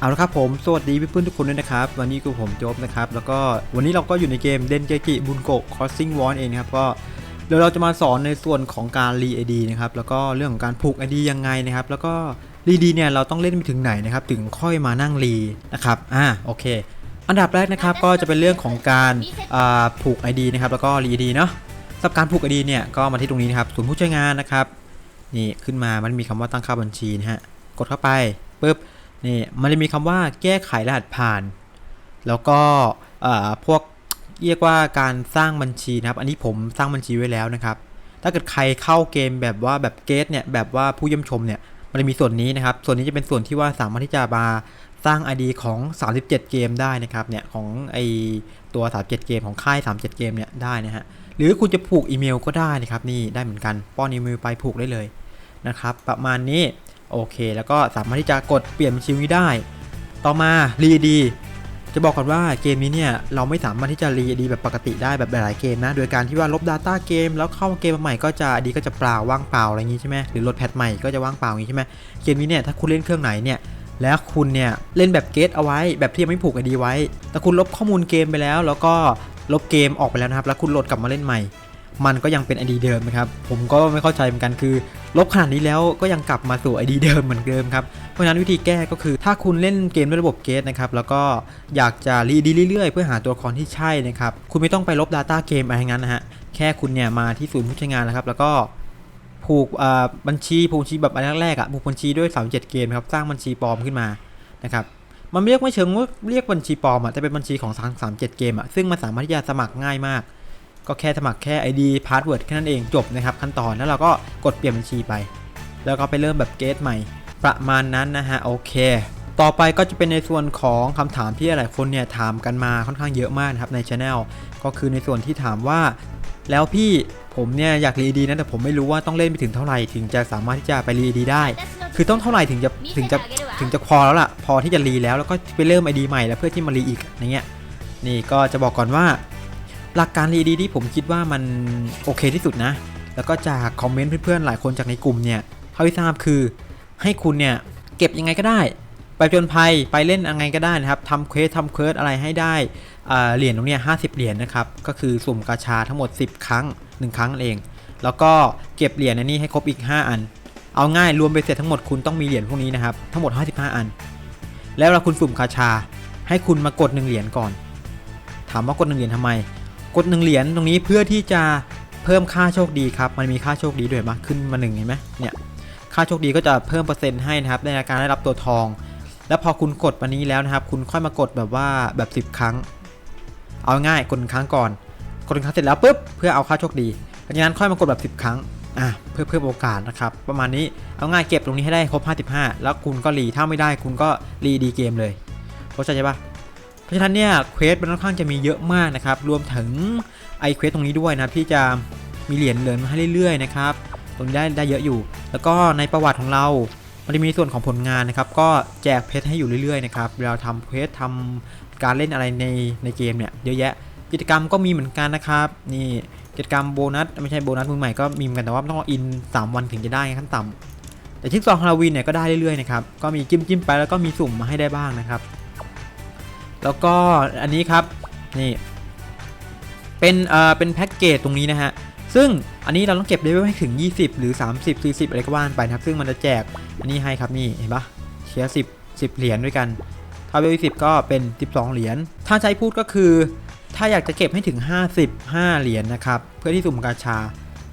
เอาละครับผม สวัสดีเพื่อนๆทุกคนด้วยนะครับ วันนี้กูผมโจ๊บนะครับ แล้วก็วันนี้เราก็อยู่ในเกมเดนเกกิบุนโกคอสซิ่งวอนเองนะครับก็เดี๋ยวเราจะมาสอนในส่วนของการรีไอดีนะครับ แล้วก็เรื่องของการผูกไอดียังไงนะครับ แล้วก็รีดีเนี่ยเราต้องเล่นไปถึงไหนนะครับ ถึงค่อยมานั่งรีนะครับ อ่า โอเค อันดับแรกนะครับ ก็จะเป็นเรื่องของการผูก ID นะครับ แล้วก็รีดีเนาะสำหรับการผูก ID เนี่ย ก็มาที่ตรงนี้นะครับศูนย์ผู้ใช้งานนะครับ นี่ขึ้นมา มันมีคำว่าตั้งค่าบัญชีนะฮะ กดเข้าไปปุ๊บ นี่มันจะมีคำว่าแก้ไขรหัสผ่าน แล้วก็พวกเรียกว่าการสร้างบัญชีนะครับ อันนี้ผมสร้างบัญชีไว้แล้วนะครับ ถ้าเกิดใครเข้าเกมแบบว่าแบบเกสเนี่ยแบบว่าผู้เยี่ยมชมเนี่ยมันจะมีส่วนนี้นะครับ ส่วนนี้จะเป็นส่วนที่ว่าสามารถที่จะมาสร้าง ID ของ 37 เกมได้นะครับเนี่ยของไอตัว 37 เกมของค่าย 37 เกมเนี่ยได้นะฮะหรือคุณจะผูกอีเมลก็ได้นะครับนี่ได้เหมือนกันป้อนอีเมลไปผูกได้เลยนะครับ ประมาณนี้ โอเค แล้วก็สามารถที่จะกดเปลี่ยนบัญชีนี้ได้ ต่อมารีดีจะบอกก่อนว่าเกมนี้เนี่ยเราไม่สามารถที่จะรีดีแบบปกติได้แบบหลายเกมนะ โดยการที่ว่าลบ Data เกม แล้วเข้าเกมใหม่ก็จะดีก็จะเปล่าว่างเปล่าอะไรอย่างงี้ใช่ไหมหรือโหลดแพทใหม่ก็จะว่างเปล่าอย่างงี้ใช่ไหมเกมนี้เนี่ยถ้าคุณเล่นเครื่องไหนเนี่ยแล้วคุณเนี่ยเล่นแบบเกตเอาไว้ แบบที่ยังไม่ผูกไอดีไว้ แต่คุณลบข้อมูลเกมไปแล้ว แล้วก็ลบเกมออกไปแล้วนะครับ แล้วคุณโหลดกลับมาเล่นใหม่ มันก็ยังเป็น ID เดิมนะครับ ผมก็ไม่เข้าใจเหมือนกันคือ ลบขนาดนี้แล้วก็ยังกลับมาสู่ ID เดิมเหมือนเดิมครับ เพราะฉะนั้นวิธีแก้ก็คือถ้าคุณเล่นเกมด้วยระบบเกตนะครับ แล้วก็อยากจะรีดีเรื่อยๆ เพื่อหาตัวละครที่ใช่นะครับ คุณไม่ต้องไปลบ Data เกมอะไรงนั้นนะฮะ แค่คุณเนี่ยมาที่ศูนย์ผู้ใช้งานนะครับ แล้วก็ผูกบัญชีผูกบัญชีแบบอันแรกๆอะผูกบัญชีด้วย37เกมครับ สร้างบัญชีปลอมขึ้นมานะครับมันเรียกไม่เชิงว่าเรียกบัญชีปลอมอะแต่เป็นบัญชีของ37เกมอะซึ่งมันสามารถที่จะสมัครง่ายมาก ก็แค่สมัครแค่ ID password แค่นั้นเองจบนะครับขั้นตอนแล้วเราก็กดเปลี่ยนบัญชีไป แล้วก็ไปเริ่มแบบเกตใหม่ ประมาณนั้นนะฮะโอเค ต่อไปก็จะเป็นในส่วนของคำถามที่หลายคนเนี่ยถามกันมาค่อนข้างเยอะมากนะครับในช anel ก็คือในส่วนที่ถามว่าแล้วพี่ผมเนี่ยอยากรีดีนะแต่ผมไม่รู้ว่าต้องเล่นไปถึงเท่าไหร่ถึงจะสามารถที่จะไปรีดีได้ คือต้องเท่าไหร่ถึงจะถึงจะถึงจะพอแล้วล่ะ พอที่จะรีแล้วแล้วก็ไปเริ่มไอดีใหม่แล้วเพื่อที่มารีอีกอย่างเงี้ยนี่ก็จะบอกก่อนว่า หลักการรีดีที่ผมคิดว่ามันโอเคที่สุดนะ แล้วก็จากคอมเมนต์เพื่อนๆหลายคนจากในกลุ่มเนี่ยเท่าที่ทราบคือให้คุณเนี่ยเก็บยังไงก็ได้ ไปจนภัยไปเล่นยังไงก็ได้นะครับทำเควสทำเควสอะไรให้ได้เหรียญตรงเนี้ยห้าสิบเหรียญนะครับก็คือสุ่มกาชาทั้งหมด 10 ครั้ง 1 ครั้งนั่นเอง แล้วก็เก็บเหรียญในนี้ให้ครบอีก 5 อัน เอาง่ายรวมไปเสร็จทั้งหมดคุณต้องมีเหรียญพวกนี้นะครับทั้งหมด 55 อัน แล้วเวลาคุณสุ่มกาชาให้คุณมากด1เหรียญก่อน ถามว่ากด1เหรียญทำไม กด1เหรียญตรงนี้เพื่อที่จะเพิ่มค่าโชคดีครับมันมีค่าโชคดีด้วยมาขึ้นมาหนึ่งเห็นไหมเนี่ยค่าโชคดีก็จะเพิ่มเปอร์เซ็นต์ให้นะครับในการได้รับตัวทอง แล้วพอคุณกดวันนี้แล้วนะครับ คุณค่อยมากดแบบว่าแบบ 10 ครั้ง เอาง่ายกดหนึ่งครั้งก่อน กดหนึ่งครั้งเสร็จแล้วปุ๊บเพื่อเอาค่าโชคดีหลังจากนั้นค่อยมากดแบบ 10 ครั้งอะเพื่อเพิ่มโอกาสนะครับประมาณนี้เอาง่ายเก็บตรงนี้ให้ได้ครบ 55 แล้วคุณก็รีถ้าไม่ได้คุณก็รีดีเกมเลยเข้าใจใช่ปะ เพราะฉะนั้นเนี่ยเควสมันค่อนข้างจะมีเยอะมากนะครับ รวมถึงไอเควสตรงนี้ด้วยนะที่จะมีเหรียญเหลือมาให้เรื่อยๆนะครับตรงนี้ได้ได้เยอะอยู่ แล้วก็ในประวัติของเรา มันจะมีส่วนของผลงานนะครับ ก็แจกเพชรให้อยู่เรื่อยๆนะครับเวลาทำเพชรทำการเล่นอะไรในในเกมเนี่ยเยอะแยะ กิจกรรมก็มีเหมือนกันนะครับนี่กิจกรรมโบนัสไม่ใช่โบนัสมือใหม่ก็มีเหมือนกันแต่ว่าต้องอิน 3 วันถึงจะได้ขั้นต่ำแต่ชิ้นซองฮาโลวีนเนี่ยก็ได้เรื่อยๆนะครับก็มีจิ้มจิ้มไปแล้วก็มีสุ่มมาให้ได้บ้างนะครับ แล้วก็อันนี้ครับนี่เป็นเอ่อเป็นแพ็กเกจตรงนี้นะฮะซึ่งอันนี้เราต้องเก็บเลเวลให้ถึง 20 หรือ 30 40 อะไรก็ว่าไปนะครับ ซึ่งมันจะแจกอันนี้ให้ครับนี่เห็นปะเชียร์10 10 เหรียญด้วยกัน ถ้าเลเวล10 ก็เป็น 12 เหรียญถ้าใช้พูดก็คือ ถ้าอยากจะเก็บให้ถึง 55 เหรียญนะครับเพื่อที่สุ่มกาชา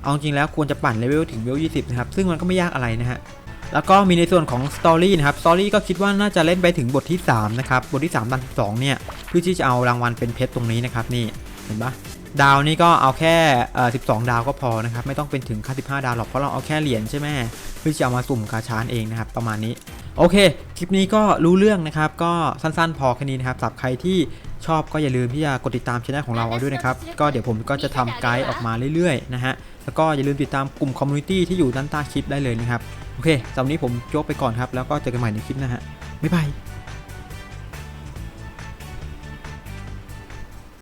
เอาจริงแล้วควรจะปั่นเลเวลถึงเลเวล20 นะครับ ซึ่งมันก็ไม่ยากอะไรนะฮะ แล้วก็มีในส่วนของสตอรี่นะครับ สตอรี่ก็คิดว่าน่าจะเล่นไปถึงบทที่3นะครับ บทที่3ตอน12เนี่ย เพื่อที่จะเอารางวัลเป็นเพชรตรงนี้นะครับ นี่ เห็นปะ ดาวนี่ก็เอาแค่เอ่อ12 ดาวก็พอนะครับ ไม่ต้องเป็นถึงค่า15 ดาวหรอก เพราะเราเอาแค่เหรียญใช่ไหมเพื่อจะเอามาสุ่มกาชานเองนะครับ ประมาณนี้ โอเค คลิปนี้ก็รู้เรื่องนะครับ ก็สั้นๆ พอแค่นี้นะครับสำหรับใครที่ชอบก็อย่าลืมที่จะกดติดตามช่องของเราเอาด้วยนะครับ ก็เดี๋ยวผมก็จะทำไกด์ออกมาเรื่อยๆนะฮะ แล้วก็อย่าลืมติดตามกลุ่มคอมมูนิตี้ที่อยู่ด้านใต้คลิปได้เลยนะครับ โอเคสำหรับนนี้ผมโจ๊กไปก่อนครับ แล้วก็เจอกันใหม่ในคลิปนะฮะ บ๊ายบาย